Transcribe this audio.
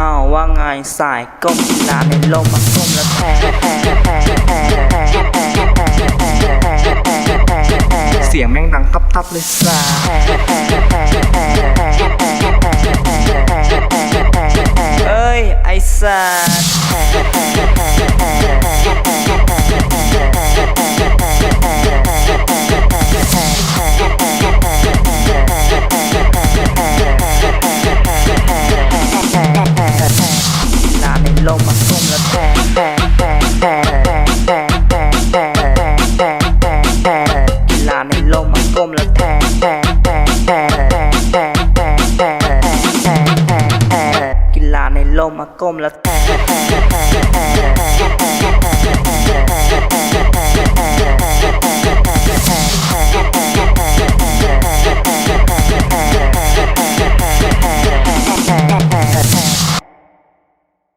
อ้าวว่าไงสายก้มกีฬาในลมมาก้มแล้วแพ้แพ้แพ้แพ้แพ้แพ้แพ้แพ้แพ้แพ้แพ้เสียงแม่งดังทับทับเลยสายเอ้ยไอ้สัส แทงแทงแทงแทงแทงแทงแทงกีฬาในลมมาก้มแล้วแทงแทงแทงแทงแทงแทงแทงแทงแทงแทงแทงกีฬาในลมมาก้มแล้วแทงแทงแทง